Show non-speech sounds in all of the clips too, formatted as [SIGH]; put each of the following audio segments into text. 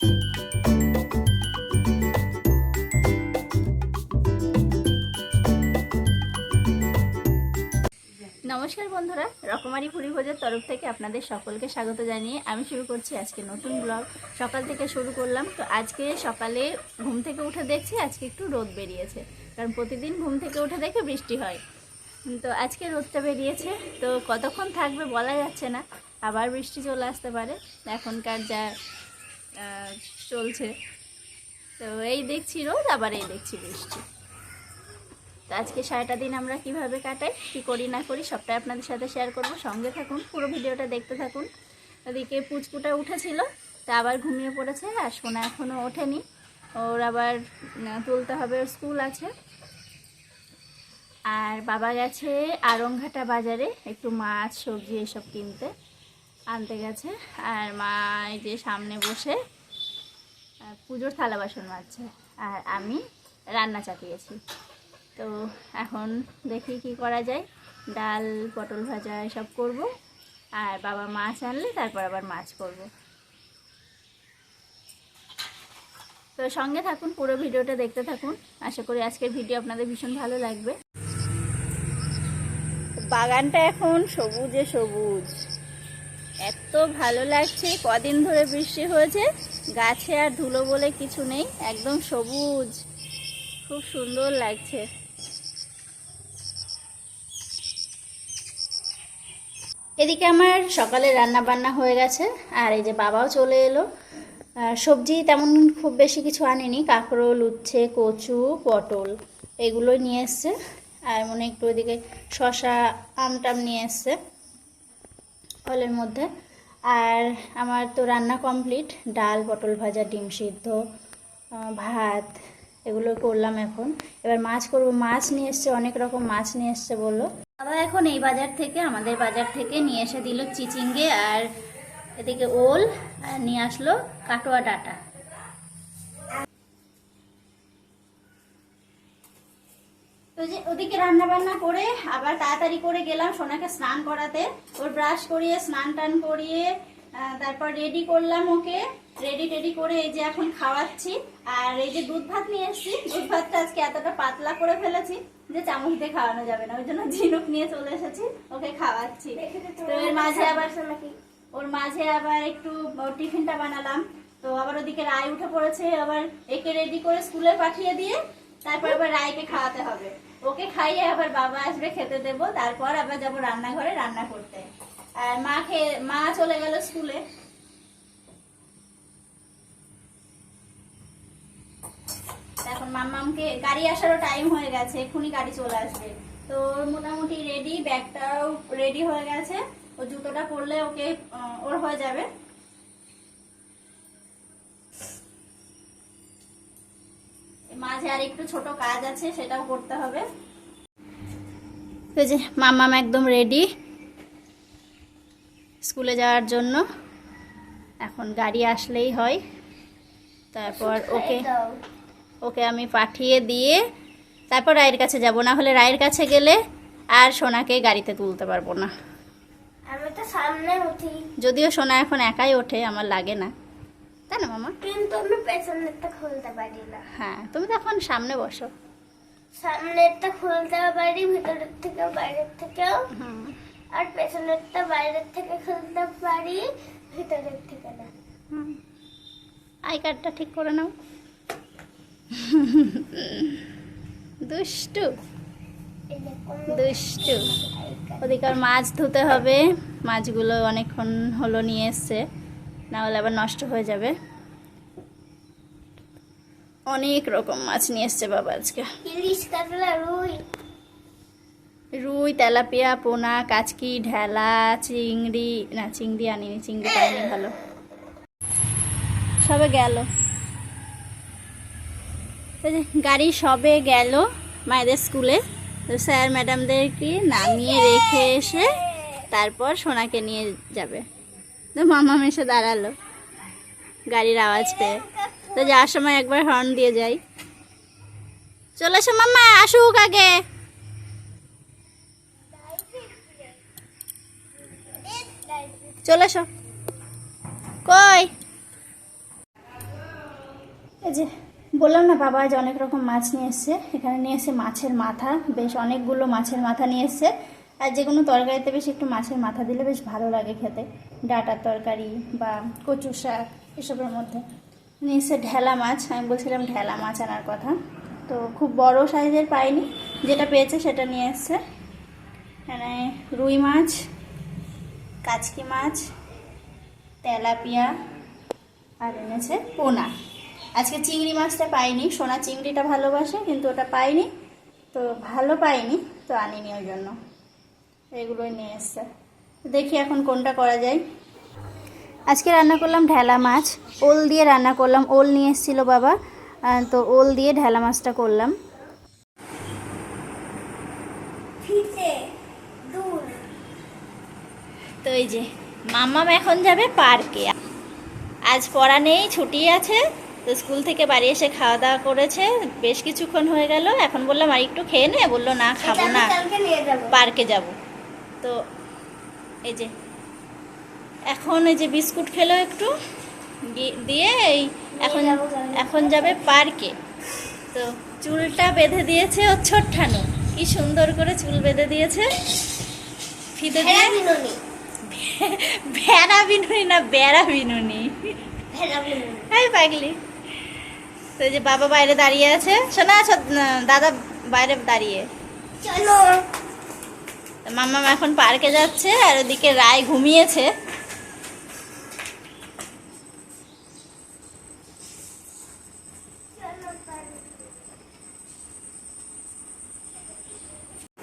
নমস্কার বন্ধুরা, রকমারি পুরি ভোজের তরফ থেকে আপনাদের সকলকে স্বাগত জানিয়ে আমি শুরু করছি আজকে নতুন ব্লগ। সকাল থেকে শুরু করলাম, তো আজকে সকালে ঘুম থেকে উঠে দেখছি আজকে একটু রোদ বেরিয়েছে, কারণ প্রতিদিন ঘুম থেকে উঠে দেখে বৃষ্টি হয়। তো আজকে রোদটা বেরিয়েছে, তো কতক্ষণ থাকবে বলা যাচ্ছে না, আবার বৃষ্টি চলে আসতে পারে। এখনকার যা চলছে। তো এই দেখছি রোদ আবার এই দেখছি বৃষ্টি। তো আজকে সারাটা দিন আমরা কীভাবে কাটাই, কী করি, না করি, সবটাই আপনাদের সাথে শেয়ার করব। সঙ্গে থাকুন, পুরো ভিডিওটা দেখতে থাকুন। ওদিকে পুচকুটা উঠেছিল, তা আবার ঘুমিয়ে পড়েছে, আর সোনা এখনও ওঠেনি। ওর আবার তুলতে হবে, ওর স্কুল আছে। আর বাবা গেছে আরংঘাটা বাজারে, একটু মাছ, সবজি, এসব কিনতে। আনতে গেছে, আর মা এই যে সামনে বসে পুজোর থালা বাসন মাজছে, আর আমি রান্না চাপিয়েছি। তো এখন দেখি কি করা যায়। ডাল, পটল ভাজা এসব করব, আর বাবা মাছ আনলে তারপর আবার মাছ করব। তো সঙ্গে থাকুন, পুরো ভিডিওটা দেখতে থাকুন। আশা করি আজকের ভিডিও আপনাদের ভীষণ ভালো লাগবে। বাগানটা এখন সবুজে সবুজ। এত ভালো লাগছে, কদিন ধরে বৃষ্টি হয়েছে, গাছে আর ধুলো বলে কিছু নেই, একদম সবুজ। খুব সুন্দর লাগছে। এদিকে আমার সকালে রান্না বান্না হয়ে গেছে, আর এই যে বাবাও চলে এলো। সবজি তেমন খুব বেশি কিছু আনেনি, কাঁকরোল, উচ্ছে, কচু, পটল, এগুলোই নিয়ে এসছে। আর মনে একটু ওইদিকে শশা আম টাম নিয়ে এসছে। ফলের মধ্যে। আর আমার তো রান্না কমপ্লিট ডাল, পটল ভাজা, ডিম সিদ্ধ ভাত, এগুলো করলাম এখন। এবার মাছ করব। মাছ নিয়ে এসছে, অনেক রকম মাছ নিয়ে এসছে বলল। বাবা এখন এই বাজার থেকে, আমাদের বাজার থেকে নিয়ে এসে দিল চিচিঙ্গে আর এদিকে ওল, আর নিয়ে আসলো কাটোয়া ডাটা। তো যে ওদিকে রান্না বান্না করে আবার তাড়াতাড়ি করে গেলাম সোনাকে স্নান করাতে। ওর ব্রাশ করিয়ে স্নান টান করিয়ে তারপর রেডি করলাম ওকে। রেডি টেডি করে এই যে এখন খাওয়াচ্ছি। আর এই যে দুধ ভাত নিয়ে এসেছি দুধ ভাতটা আজকে এতটা পাতলা করে ফেলেছি যে চামচ দিয়ে খাওয়ানো যাবে না। ওই জন্য ঝিনুক নিয়ে চলে এসেছি ওকে খাওয়াচ্ছি। তো এর মাঝে আবার ওর মাঝে আবার একটু টিফিনটা বানালাম। তো আবার ওদিকে রায় উঠে পড়েছে আবার একে রেডি করে স্কুলে পাঠিয়ে দিয়ে তারপর আবার রায়কে খাওয়াতে হবে। ওকে খাইয়ে আবার বাবা আসবে, খেতে দেবো। তারপর আবার যাব রান্নাঘরে রান্না করতে। আর মা খেয়ে, মা চলে গেল স্কুলে। এখন মাম্মামকে গাড়ি আসারও টাইম হয়ে গেছে, এক্ষুনি গাড়ি চলে আসবে। তো মোটামুটি রেডি ব্যাগটাও রেডি হয়ে গেছে। ও জুতোটা পরলে ওকে ওর হয়ে যাবে। মাঝে আর একটু ছোট কাজ আছে সেটাও করতে হবে। যে মাম্মাম একদম রেডি স্কুলে যাওয়ার জন্য। এখন গাড়ি আসলেই হয়। তারপর [LAUGHS] ওকে ওকে আমি পাঠিয়ে দিয়ে তারপর রায়ের কাছে যাব। না হলে রায়ের কাছে গেলে আর সোনাকে গাড়িতে তুলতে পারব না। আমি তো যদিও সোনা এখন একাই ওঠে আমার লাগে না। তাই না মামা? কিন্তু আমি পেছনেরটা খুলতে পারি না। হ্যাঁ তুমি তো এখন সামনে বসো। সামনেরটা খুলতে পারি ভিতরের থেকেও বাইরের থেকেও। আর পেছনেরটা বাইরের থেকে খুলতে পারি ভিতরের থেকে না। আই কার্ডটা ঠিক করে নাও। দুষ্টু। দুষ্টু। ওদিকে আর মাছ ধুতে হবে। মাছগুলো অনেকক্ষণ হলো নিয়ে এসছে। না হলে আবার নষ্ট হয়ে যাবে। অনেক রকম মাছ নিয়ে এসছে বাবা আজকে। রুই। রুই তেলাপিয়া পোনা কাচকি ঢেলা চিংড়ি না চিংড়ি আনিনি চিংড়ি পাইনি ভালো। সবে গেল। গাড়ি সবে গেল মায়েদের স্কুলে। তো স্যার ম্যাডামদেরকে নামিয়ে রেখে এসে তারপর সোনাকে নিয়ে যাবে। তো মামা মেশে দাঁড়াল গাড়ির আওয়াজ পেয়ে। তো যাওয়ার সময় একবার হর্ন দিয়ে যাই। চলে এসো মাম্মা আসুক আগে। চলে এসো। কই? এই যে, বললাম না বাবা আজ অনেক রকম মাছ নিয়ে এসছে। এখানে নিয়ে এসে মাছের মাথা, বেশ অনেকগুলো মাছের মাথা নিয়ে এসছে। আর যে কোনো তরকারিতে বেশ একটু মাছের মাথা দিলে বেশ ভালো লাগে খেতে। ডাটার তরকারি বা কচু শাক এসবের মধ্যে। নিয়ে এসে ঢেলা মাছ, আমি বলছিলাম ঢেলা মাছ আনার কথা। তো খুব বড় সাইজের পাইনি, যেটা পেয়েছে সেটা নিয়ে এসছে। এখানে রুই মাছ, কাচকি মাছ, তেলাপিয়া, আর এনেছে পোনা। আজকে চিংড়ি মাছটা পাইনি, সোনা চিংড়িটা ভালোবাসে, কিন্তু ওটা পাইনি। তো ভালো পাইনি, তো আনিনি ওই জন্য। এগুলোই নিয়ে এসছে। দেখি এখন কোনটা করা যায়। আজকে রান্না করলাম ঢেলা মাছ। ওল দিয়ে রান্না করলাম। ওল নিয়ে এসেছিল বাবা। তো ওল দিয়ে ঢেলা মাছটা করলাম। তো এই যে মাম্মাম এখন যাবে পার্কে। আজ পড়া নেই ছুটি আছে। তো স্কুল থেকে বাড়ি এসে খাওয়া দাওয়া করেছে। বেশ কিছুক্ষণ হয়ে গেল। এখন বললাম আর একটু খেয়ে নে। বলল না খাব না। পার্কে যাব। পার্কে যাব। তো এই যে এখন এই যে বিস্কুট খেলো একটু দিয়ে এই এখন এখন যাবে পার্কে। তো চুলটা বেঁধে দিয়েছে ও ছোট্টানো। কি সুন্দর করে চুল বেঁধে দিয়েছে। ফিতে দিয়ে ভেড়া বিনুনি না বেড়া বিনুনি এই পাগলি। তো যে বাবা বাইরে দাঁড়িয়ে আছে। শোনা আছো দাদা বাইরে দাঁড়িয়ে। চলো। মাম্মা এখন পার্কে যাচ্ছে আর ওদিকে রায় ঘুমিয়েছে।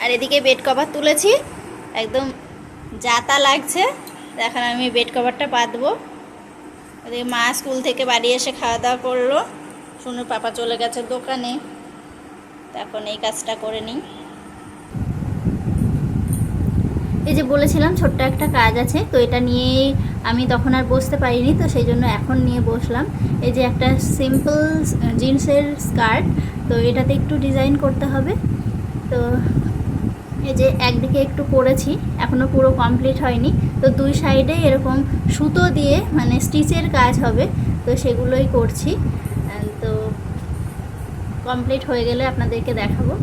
আর এদিকে বেড কভার তুলেছি। একদম যাতা লাগছে। এখন আমি বেড কভারটা পাতবো। ওদিকে মা স্কুল থেকে বাড়ি এসে খাওয়া দাওয়া করল। শুনুর পাপা চলে গেছে দোকানে। তো এখন এই কাজটা করে নিই। এই যে বলেছিলাম, ছোট্ট একটা কাজ আছে, তো এটা নিয়ে আমি তখন আর বসতে পারিনি, তো সেই জন্য এখন নিয়ে বসলাম। এই যে একটা সিম্পল জিন্সের স্কার্ট তো এটাতে একটু ডিজাইন করতে হবে। তো এই যে একদিকে একটু করেছি এখনও পুরো কমপ্লিট হয়নি। তো দুই সাইডে এরকম সুতো দিয়ে মানে স্টিচের কাজ হবে, তো সেগুলোই করছি। তো কমপ্লিট হয়ে গেলে আপনাদেরকে দেখাবো।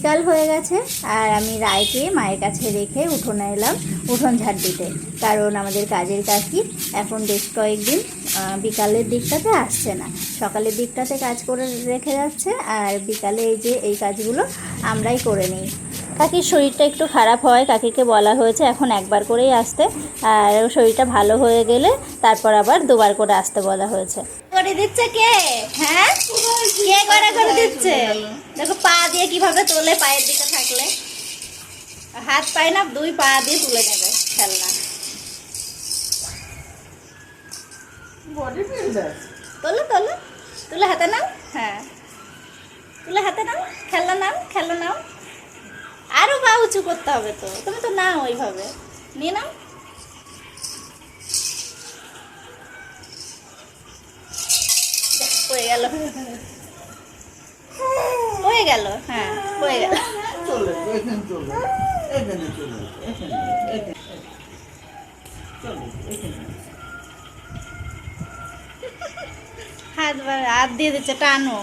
বিকাল হয়ে গেছে আর আমি রায়কে মায়ের কাছে রেখে উঠোনে এলাম, উঠোন ঝাড় দিতে। কারণ আমাদের কাজের কাকি এখন বেশ কয়েকদিন বিকালের দিকটাতে আসছে না। সকালের দিকটাতে কাজ করে রেখে যাচ্ছে আর বিকালে এই যে এই কাজগুলো আমরাই করে নিই। কাকির শরীরটা একটু খারাপ হয়, কাকিকে বলা হয়েছে এখন একবার করেই আসতে। আর শরীরটা ভালো হয়ে গেলে তারপর আবার দুবার করে আসতে বলা হয়েছে। করে দিচ্ছে কে? হ্যাঁ? কে করে করে দিচ্ছে? দেখো পা দিয়ে কীভাবে তোলে পায়ের দিকে থাকলে। হাত পায় না দুই পা দিয়ে তুলে নেবে খেলনা। তোলো তোলো। তুলে হাতে নাও। হ্যাঁ। তুলে হাতে নাও। খেলনা নাও খেলনা নাও। আরও বা উঁচু করতে হবে তো। তুমি তো নাও ওইভাবে। নিয়ে নাও। হয়ে গেল। হয়ে গেল হ্যাঁ হয়ে গেল। চলে এখানে চলে এখানে চলে এখানে এখানে চলো এখানে। হাত হাত দিয়ে দিচ্ছে টানো।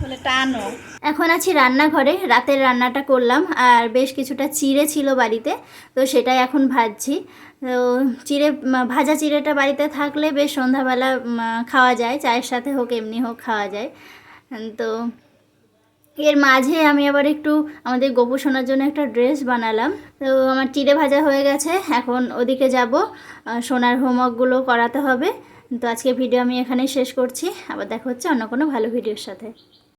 বলে টানো। এখন আছি রান্নাঘরে রাতের রান্নাটা করলাম আর বেশ কিছুটা চিড়ে ছিল বাড়িতে তো সেটাই এখন ভাজছি। চিড়ে ভাজা চিড়েটা বাড়িতে থাকলে বেশ সন্ধ্যাবেলা খাওয়া যায়। চায়ের সাথে হোক, এমনি হোক খাওয়া যায়। তো এর মাঝে আমি আবার একটু আমাদের গোপু শোনার জন্য একটা ড্রেস বানালাম। তো আমার চিড়ে ভাজা হয়ে গেছে। এখন ওদিকে যাব। সোনার হোমওয়ার্কগুলো করাতে হবে। তো আজকে ভিডিও আমি এখানেই শেষ করছি। আবার দেখা হচ্ছে অন্য কোনো ভালো ভিডিওর সাথে।